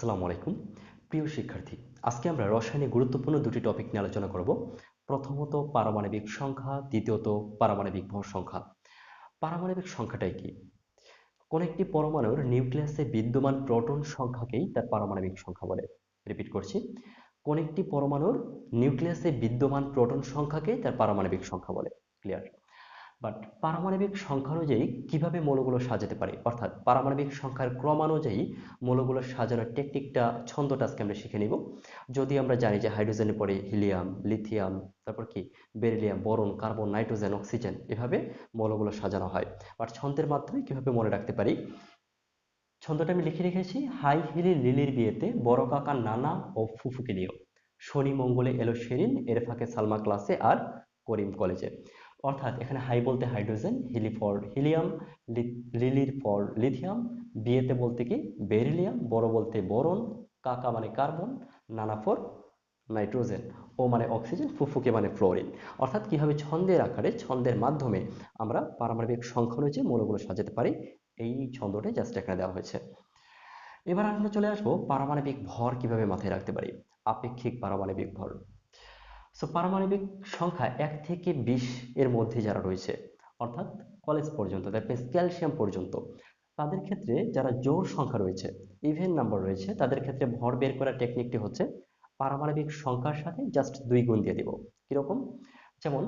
আসসালামু আলাইকুম। প্রিয় শিক্ষার্থী, আজকে আমরা রসায়নে গুরুত্বপূর্ণ দুটি টপিক নিয়ে আলোচনা করব। প্রথমত পারমাণবিক সংখ্যা, দ্বিতীয়ত পারমাণবিক ভর সংখ্যা। পারমাণবিক সংখ্যাটাই কি? কোন একটি পরমাণুর নিউক্লিয়াসে বিদ্যমান প্রোটন সংখ্যাকেই তার পারমাণবিক সংখ্যা বলে। রিপিট করছি। কোন একটি পরমাণুর নিউক্লিয়াসে বিদ্যমান প্রোটন সংখ্যাকেই তার পারমাণবিক সংখ্যা বলে। ক্লিয়ার বাট পারমাণবিক সংখ্যা অনুযায়ী কীভাবে মৌলগুলো সাজাতে পারি? অর্থাৎ পারমাণবিক সংখ্যার ক্রমানুযায়ী মৌলগুলো সাজানোর টেকনিকটা ছন্দটা আজকে আমরা শিখে নিব। যদি আমরা জানি যে হাইড্রোজেনের পরে হিলিয়াম, লিথিয়াম, তারপর কি? Beryllium, boron, carbon, nitrogen, oxygen এভাবে মৌলগুলো সাজানো হয়। বাট ছন্দের মাধ্যমে কীভাবে মনে রাখতে পারি? ছন্দটা আমি লিখে রেখেছি, হাই হিলি লিলির বিয়েতে বড় কাকা নানা ও ফুফুকে নিয়েও। শনি, মঙ্গলে এলো শেরিন, এর ফাঁকে সালমা ক্লাসে আর করিম কলেজে। অর্থাৎ এখানে হাই বলতে হাইড্রোজেন হিলি ফর হিলিয়াম লিলির ফর লিথিয়াম বিয়েতে বলতে কি বেরিলিয়াম বড় বলতে বোরন কাকা মানে কার্বন নানা ফর নাইট্রোজেন ও মানে অক্সিজেন ফুফুকে মানে ফ্লোরিন অর্থাৎ কীভাবে ছন্দের আকারে, ছন্দের মাধ্যমে আমরা পারমাণবিক সংখ্যা অনুযায়ী মৌলগুলো সাজাতে পারি, এই ছন্দটা জাস্ট এখানে দেওয়া হয়েছে। এবার আমরা চলে আসব পারমাণবিক ভর কীভাবে মাথায় রাখতে পারি, আপেক্ষিক পারমাণবিক ভর। সো পারমাণবিক সংখ্যা এক থেকে বিশ এর মধ্যে যারা রয়েছে, অর্থাৎ কলেজ পর্যন্ত মিনস ক্যালসিয়াম পর্যন্ত, তাদের ক্ষেত্রে যারা জোর সংখ্যা রয়েছে ইভেন নাম্বার রয়েছে, তাদের ক্ষেত্রে ভর বের করার টেকনিকটি হচ্ছে পারমাণবিক সংখ্যার সাথে জাস্ট দুই গুণ দিয়ে দিব। কীরকম যেমন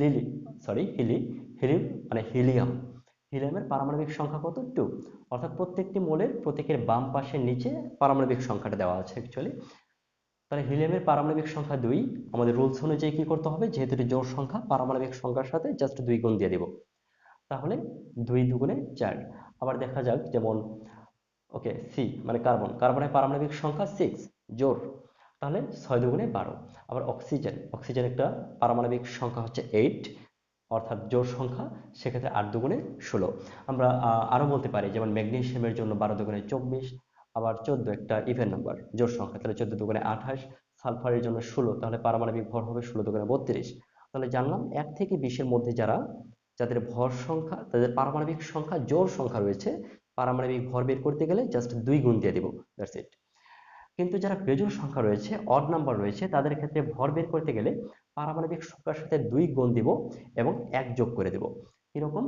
লিলি সরি হিলি হিলি মানে হিলিয়াম। হিলিয়ামের পারমাণবিক সংখ্যা কত? টু অর্থাৎ প্রত্যেকটি মোলের প্রত্যেকের বাম পাশের নিচে পারমাণবিক সংখ্যাটা দেওয়া আছে অ্যাকচুয়ালি তাহলে হিলিয়ামের পারমাণবিক সংখ্যা দুই। আমাদের রুলস অনুযায়ী কি করতে হবে? যেহেতু এটি জোর সংখ্যা, পারমাণবিক সংখ্যার সাথে জাস্ট দুই গুণ দিয়ে দিব। তাহলে দুই দুগুণে চার। আবার দেখা যাক যেমন ওকে সি মানে কার্বন। কার্বনের পারমাণবিক সংখ্যা সিক্স জোর তাহলে ছয় দুগুণে বারো। আবার অক্সিজেন অক্সিজেন একটা পারমাণবিক সংখ্যা হচ্ছে এইট অর্থাৎ জোর সংখ্যা, সেক্ষেত্রে আট দুগুণে ষোলো। আমরা আরও বলতে পারি, যেমন ম্যাগনেশিয়ামের জন্য বারো দুগুণে চব্বিশ আবার চোদ্দ একটা ইভেন নাম্বার জোর সংখ্যা তাহলে চোদ্দ দুগুণে আঠাশ সালফারের জন্য ষোলো, তাহলে পারমাণবিক ভর হবে ষোলো দুগুণে বত্রিশ। তাহলে জানলাম এক থেকে বিশের মধ্যে যারা, যাদের ভর সংখ্যা, তাদের পারমাণবিক সংখ্যা, জোর সংখ্যা রয়েছে, পারমাণবিক ভর বের করতে গেলে জাস্ট দুই গুণ দিয়ে দিব দ্যাটস ইট কিন্তু যারা বেজোর সংখ্যা রয়েছে অড নাম্বার রয়েছে, তাদের ক্ষেত্রে ভর বের করতে গেলে পারমাণবিক সংখ্যার সাথে দুই গুণ দিব এবং এক যোগ করে দেব। এরকম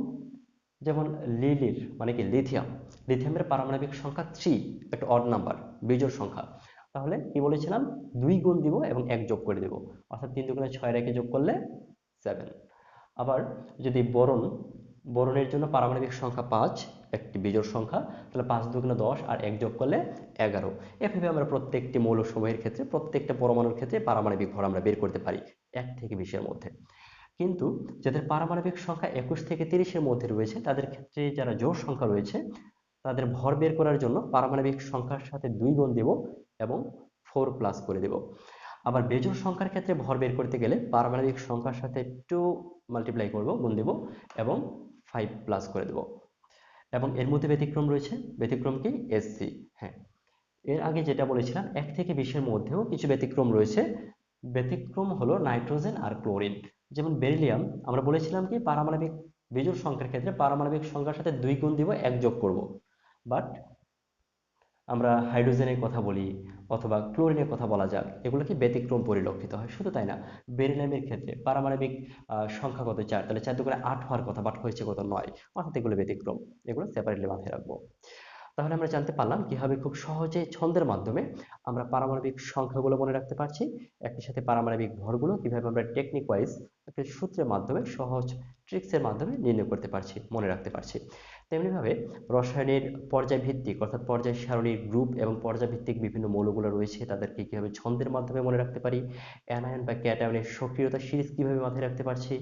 যেমন লিলির মানে কি, লিথিয়াম। লিথিয়ামের পারমাণবিক সংখ্যা থ্রি একটা অড নাম্বার বিজোড় সংখ্যা। তাহলে কি বলেছিলাম? দুই গুণ দিব এবং এক যোগ করে দেব। অর্থাৎ তিন দুগুণে ছয় রেখে যোগ করলে সেভেন আবার যদি বরণ, বরণের জন্য পারমাণবিক সংখ্যা পাঁচ, একটি বিজোড় সংখ্যা, তাহলে পাঁচ দুগুণে দশ আর এক যোগ করলে এগারো। এভাবে আমরা প্রত্যেকটি মৌল সময়ের ক্ষেত্রে, প্রত্যেকটা পরমাণুর ক্ষেত্রে পারমাণবিক ভর আমরা বের করতে পারি এক থেকে বিশের মধ্যে। কিন্তু যাদের পারমাণবিক সংখ্যা একুশ থেকে তিরিশের মধ্যে রয়েছে, তাদের ক্ষেত্রে যারা জোর সংখ্যা রয়েছে তাদের ভর বের করার জন্য পারমাণবিক সংখ্যার সাথে দুই গুণ দেব এবং ফোর প্লাস করে দেব। আবার বেজোর সংখ্যার ক্ষেত্রে ভর বের করতে গেলে পারমাণবিক সংখ্যার সাথে টু মাল্টিপ্লাই করব, গুণ দেব এবং ফাইভ প্লাস করে দেব। এবং এর মধ্যে ব্যতিক্রম রয়েছে, ব্যতিক্রম কি? এসসি হ্যাঁ। এর আগে যেটা বলেছিলাম, এক থেকে বিশের মধ্যেও কিছু ব্যতিক্রম রয়েছে। ব্যতিক্রম হলো নাইট্রোজেন আর ক্লোরিন। যেমন বেরিলিয়াম, আমরা বলেছিলাম কি? পারমাণবিক বিজোড় সংখ্যার ক্ষেত্রে পারমাণবিক সংখ্যার সাথে দুই গুণ দিব, এক যোগ করব। বাট আমরা হাইড্রোজেনের কথা বলি অথবা ক্লোরিনের কথা বলা যাক এগুলো কি ব্যতিক্রম পরিলক্ষিত হয়, শুধু তাই না, বেরিলিয়ামের ক্ষেত্রে পারমাণবিক সংখ্যা কত চার তাহলে চার দুগুণে আট হওয়ার কথা বাট হয়েছে কত নয়, অর্থাৎ এগুলো ব্যতিক্রম, এগুলো সেপারেটলি মাথায় রাখব। তাহলে আমরা জানতে পারলাম কীভাবে খুব সহজে ছন্দের মাধ্যমে আমরা পারমাণবিক সংখ্যাগুলো মনে রাখতে পারছি, একই সাথে পারমাণবিক ভরগুলো কীভাবে আমরা টেকনিক ওয়াইজ একটা সূত্রের মাধ্যমে সহজ ট্রিক্সের মাধ্যমে নির্ণয় করতে পারছি, মনে রাখতে পারছি। তেমনিভাবে রসায়নের পর্যায়ভিত্তিক, অর্থাৎ পর্যায় সারণীর গ্রুপ এবং পর্যায়ভিত্তিক বিভিন্ন মৌলগুলো রয়েছে, তাদেরকে কীভাবে ছন্দের মাধ্যমে মনে রাখতে পারি? অ্যানায়ন বা ক্যাটায়নের সক্রিয়তা সিরিজ কীভাবে মাথায় রাখতে পারছি?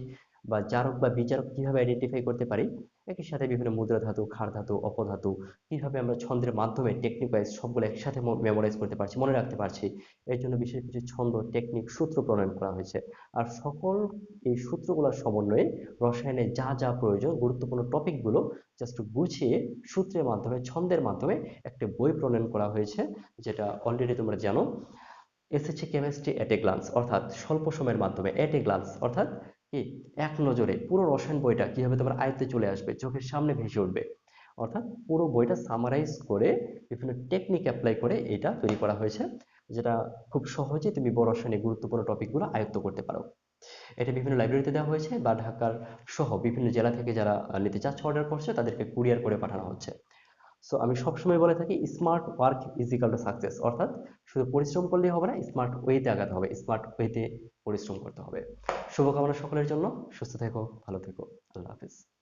বা জারক বা বিচারক কীভাবে আইডেন্টিফাই করতে পারি? একই সাথে বিভিন্ন মুদ্রা ধাতু ক্ষার ধাতু অপধাতু কীভাবে আমরা ছন্দের মাধ্যমে টেকনিক ওয়াইজ সবগুলো একসাথে মেমোরাইজ করতে পারছি, মনে রাখতে পারছি। এর জন্য বিশেষ কিছু ছন্দ টেকনিক সূত্র প্রণয়ন করা হয়েছে। আর সকল এই সূত্রগুলোর সমন্বয়ে রসায়নে যা যা প্রয়োজন, গুরুত্বপূর্ণ টপিকগুলো জাস্ট গুছিয়ে সূত্রের মাধ্যমে, ছন্দের মাধ্যমে একটা বই প্রণয়ন করা হয়েছে, যেটা অলরেডি তোমরা জানো। SSC chemistry at a glance অর্থাৎ স্বল্প সময়ের মাধ্যমে এট এ গ্লান্স অর্থাৎ কি এক নজরে পুরো রসায়ন বইটা কীভাবে তোমার আয়ত্তে চলে আসবে, চোখের সামনে ভেসে উঠবে, অর্থাৎ পুরো বইটা সামারাইজ করে বিভিন্ন টেকনিক অ্যাপ্লাই করে এটা তৈরি করা হয়েছে, যেটা খুব সহজে তুমি বড় শ্রেণির গুরুত্বপূর্ণ টপিকগুলো আয়ত্ত করতে পারো। এটা বিভিন্ন লাইব্রেরিতে দেওয়া হয়েছে বা ঢাকার সহ বিভিন্ন জেলা থেকে যারা নিতে চাচ্ছে অর্ডার করছে, তাদেরকে কুরিয়ার করে পাঠানো হচ্ছে। সো আমি সবসময় বলে থাকি smart work is equal to success অর্থাৎ, শুধু পরিশ্রম করলেই হবে না স্মার্ট ওয়েতে আগাতে হবে স্মার্ট ওয়েতে পরিশ্রম করতে হবে। শুভকামনা সকলের জন্য। সুস্থ থেকো, ভালো থেকো। আল্লাহ হাফিজ।